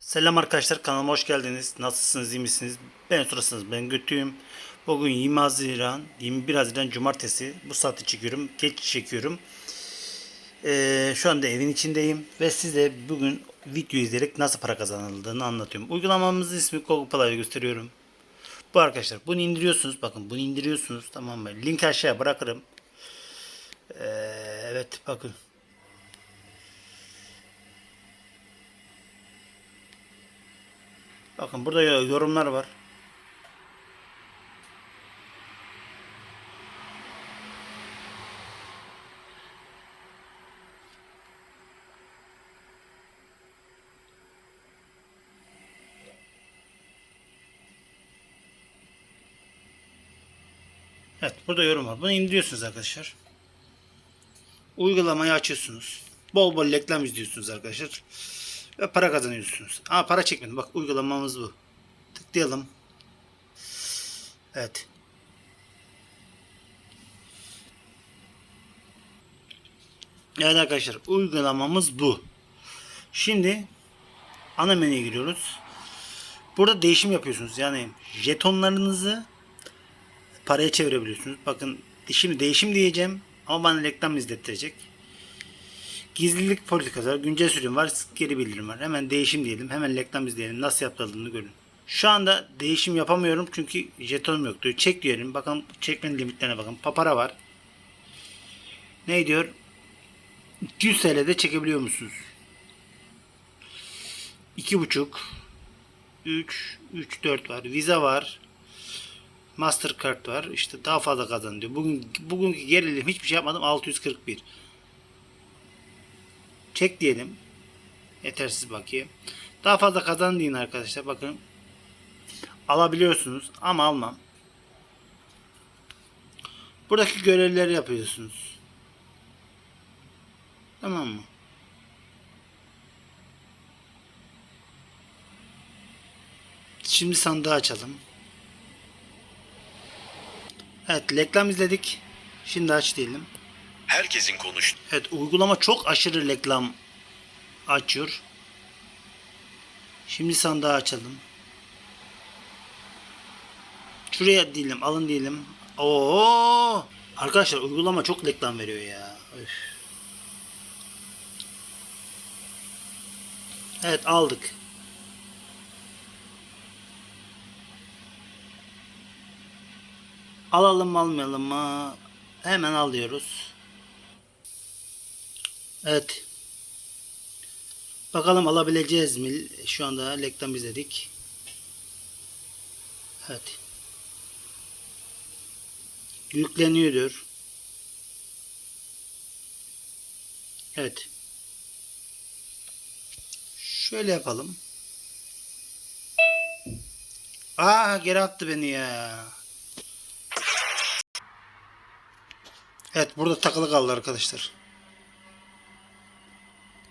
Selam arkadaşlar kanalıma hoş geldiniz. Nasılsınız iyi misiniz? Ben sorarsanız ben götüyüm. Bugün 20 Haziran 21 Haziran Cumartesi. Bu saati çekiyorum. Geç çekiyorum. Ee, şu anda evin içindeyim. Ve size bugün video izleyerek nasıl para kazanıldığını anlatıyorum. Uygulamamızın ismi Google Play'ı gösteriyorum. Bu arkadaşlar bunu indiriyorsunuz. Bakın bunu indiriyorsunuz. Tamam mı? Link aşağıya bırakırım. Ee, evet bakın. Bakın burada yorumlar var. Evet burada yorum var. Bunu indiriyorsunuz arkadaşlar. Uygulamayı açıyorsunuz. Bol bol reklam izliyorsunuz arkadaşlar. Ve para kazanıyorsunuz. Ama para çekmedim. Bak uygulamamız bu. Tıklayalım. Evet. Evet arkadaşlar uygulamamız bu. Şimdi ana menüye giriyoruz. Burada değişim yapıyorsunuz. Yani jetonlarınızı paraya çevirebiliyorsunuz. Bakın şimdi değişim diyeceğim ama bana reklam izlettirecek. Gizlilik politikası güncel sürüm var, geri bildirim var. Hemen değişim diyelim. Hemen reklam izleyelim. Nasıl yapıldığını görün. Şu anda değişim yapamıyorum çünkü jetonum yok diyor. Çek diyelim. Bakın çekmenin limitlerine bakın. Papara var. Ne diyor? 200 TL'de çekebiliyor musunuz? 2.5 3 3 4 var. Visa var. Mastercard var. İşte daha fazla kazan diyor. Bugün bugünkü gerilim hiçbir şey yapmadım. 641. Çek diyelim. Yetersiz bakiye. Daha fazla kazan deyin arkadaşlar. Bakın. Alabiliyorsunuz ama almam. Buradaki görevleri yapıyorsunuz. Tamam mı? Şimdi sandığı açalım. Evet reklam izledik. Şimdi aç diyelim. Herkesin konuştuğu Evet uygulama çok aşırı reklam açıyor. Şimdi sandığı açalım. Şuraya diyelim alın diyelim. Oo! Arkadaşlar uygulama çok reklam veriyor ya. Üf. Evet aldık. Alalım almayalım mı? Hemen alıyoruz. Evet. Bakalım alabileceğiz mi? Şu anda reklam izledik. Evet. Yükleniyordur. Evet. Şöyle yapalım. Aa geri attı beni ya. Evet burada takılı kaldı arkadaşlar.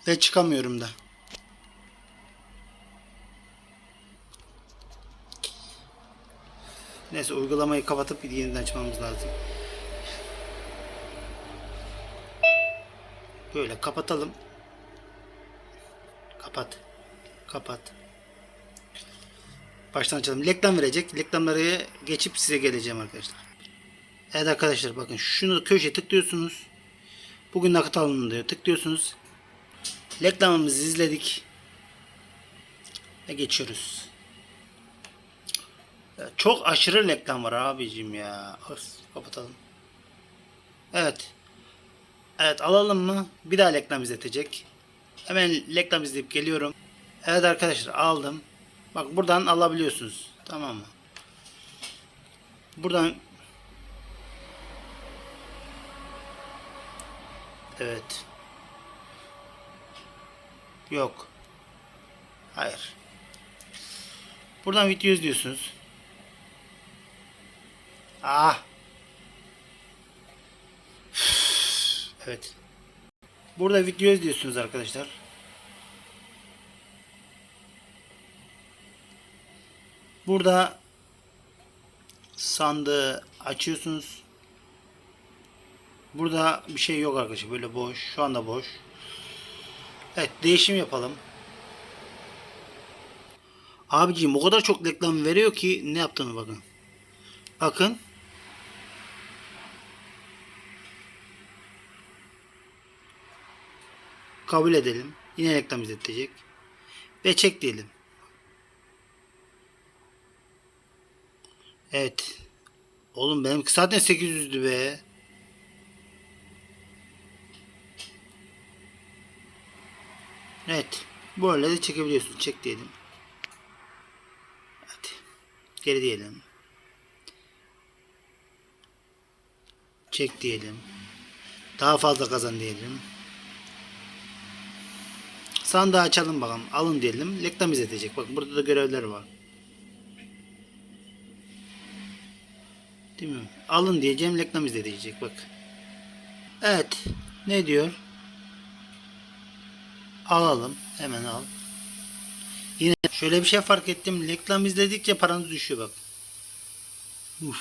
Ve çıkamıyorum da. Neyse uygulamayı kapatıp yeniden açmamız lazım. Böyle kapatalım. Kapat. Kapat. Baştan açalım. Reklam verecek. Reklamları geçip size geleceğim arkadaşlar. Evet arkadaşlar bakın şunu köşeye tıklıyorsunuz. Bugün nakit alın diyor. Tıklıyorsunuz. Reklamımızı izledik. Ve geçiyoruz. Çok aşırı reklam var abicim ya. Öf, kapatalım. Evet. Evet alalım mı? Bir daha reklam izletecek. Hemen reklam izleyip geliyorum. Evet arkadaşlar aldım. Bak buradan alabiliyorsunuz. Tamam mı? Buradan Evet. Yok. Hayır. Buradan video izliyorsunuz. Ah. Evet. Burada video izliyorsunuz arkadaşlar. Burada sandığı açıyorsunuz. Burada bir şey yok arkadaşlar. Böyle boş. Şu anda boş. Evet değişim yapalım. Abiciğim o kadar çok reklam veriyor ki ne yaptığını bakın. Bakın. Kabul edelim. Yine reklam izletecek. Ve çek diyelim. Evet. Oğlum benimki zaten 800'dü be. Evet. Böyle de çekebiliyorsun. Çek diyelim. Hadi. Geri diyelim. Çek diyelim. Daha fazla kazan diyelim. Sandığı açalım bakalım. Alın diyelim. Reklam izletecek. Bak burada da görevler var. Değil mi? Alın diyeceğim. Reklam izletecek. Bak. Evet. Ne diyor? Alalım. Hemen al. Yine şöyle bir şey fark ettim. Reklam izledikçe paranız düşüyor bak. Uf,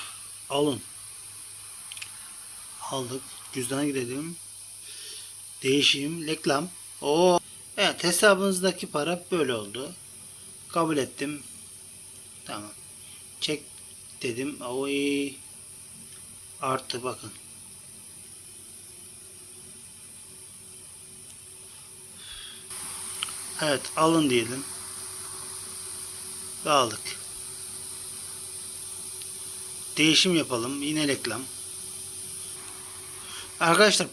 alın. Aldık. Cüzdana gidelim. Değişim. Reklam. Oo. Evet hesabınızdaki para böyle oldu. Kabul ettim. Tamam. Çek dedim. Oy. Arttı bakın. Evet alın diyelim. Ve aldık. Değişim yapalım. Yine reklam. Arkadaşlar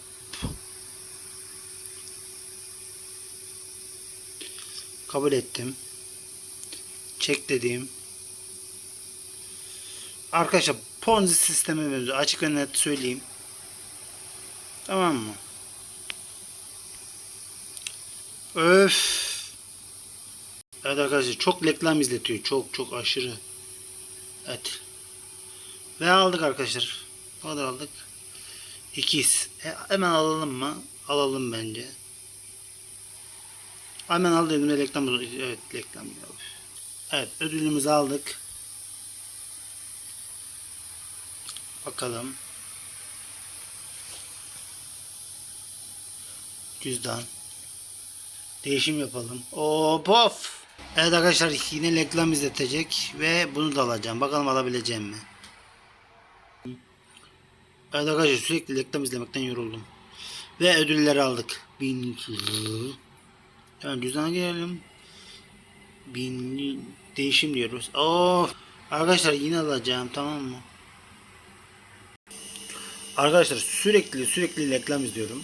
kabul ettim. Çek dediğim. Arkadaşlar Ponzi sistemi mevzu açık ve net söyleyeyim. Tamam mı? Öf. Evet arkadaşlar çok reklam izletiyor. Çok çok aşırı. Evet. Ve aldık arkadaşlar. Ne kadar aldık? İkiz. E, hemen alalım mı? Alalım bence. Hemen al dedim de reklam. Evet reklam. Evet ödülümüzü aldık. Bakalım. Cüzdan. Değişim yapalım. Oo pof. Evet arkadaşlar yine reklam izletecek ve bunu da alacağım. Bakalım alabileceğim mi? Evet arkadaşlar sürekli reklam izlemekten yoruldum. Ve ödülleri aldık. Bin Hemen cüzdana gelelim. Bin değişim diyoruz. Oo arkadaşlar yine alacağım tamam mı? Arkadaşlar sürekli sürekli reklam izliyorum.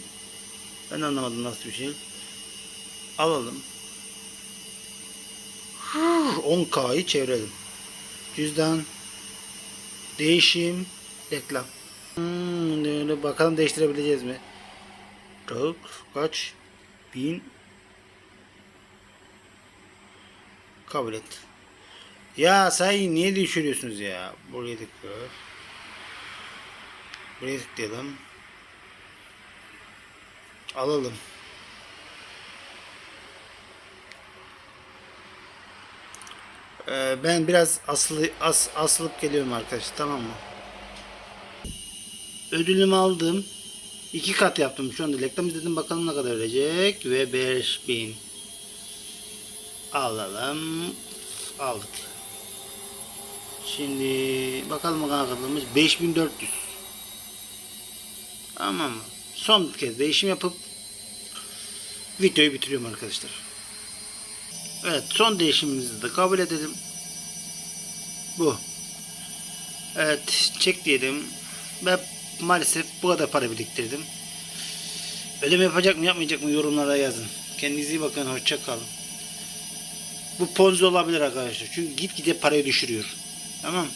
Ben anlamadım nasıl bir şey. Alalım. 10K'yı çevirelim. Cüzdan. Değişim. Reklam. Hmm, bakalım değiştirebileceğiz mi? Çok kaç? Bin. Kabul et. Ya sayı niye düşürüyorsunuz ya? Buraya tıklıyor. Buraya tıklayalım. Alalım. Ee, ben biraz aslı as, asılıp geliyorum arkadaşlar tamam mı? Ödülümü aldım. İki kat yaptım. Şu anda reklam izledim bakalım ne kadar verecek. Ve 5000 alalım. Aldık. Şimdi bakalım ne kadar kazanmış. 5400 Tamam mı? Son kez değişim yapıp videoyu bitiriyorum arkadaşlar. Evet son değişimimizi de kabul edelim. Bu. Evet çek diyelim. Ve maalesef bu kadar para biriktirdim. Ödeme yapacak mı yapmayacak mı yorumlara yazın. Kendinize iyi bakın. Hoşça kalın. Bu ponzi olabilir arkadaşlar. Çünkü gitgide parayı düşürüyor. Tamam?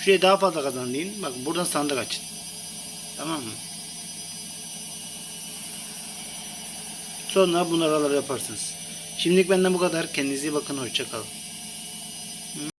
Şuraya daha fazla kazan. Bakın buradan sandık açın. Tamam mı? Sonra bunları yaparsınız. Şimdilik benden bu kadar. Kendinize iyi bakın. Hoşça kalın.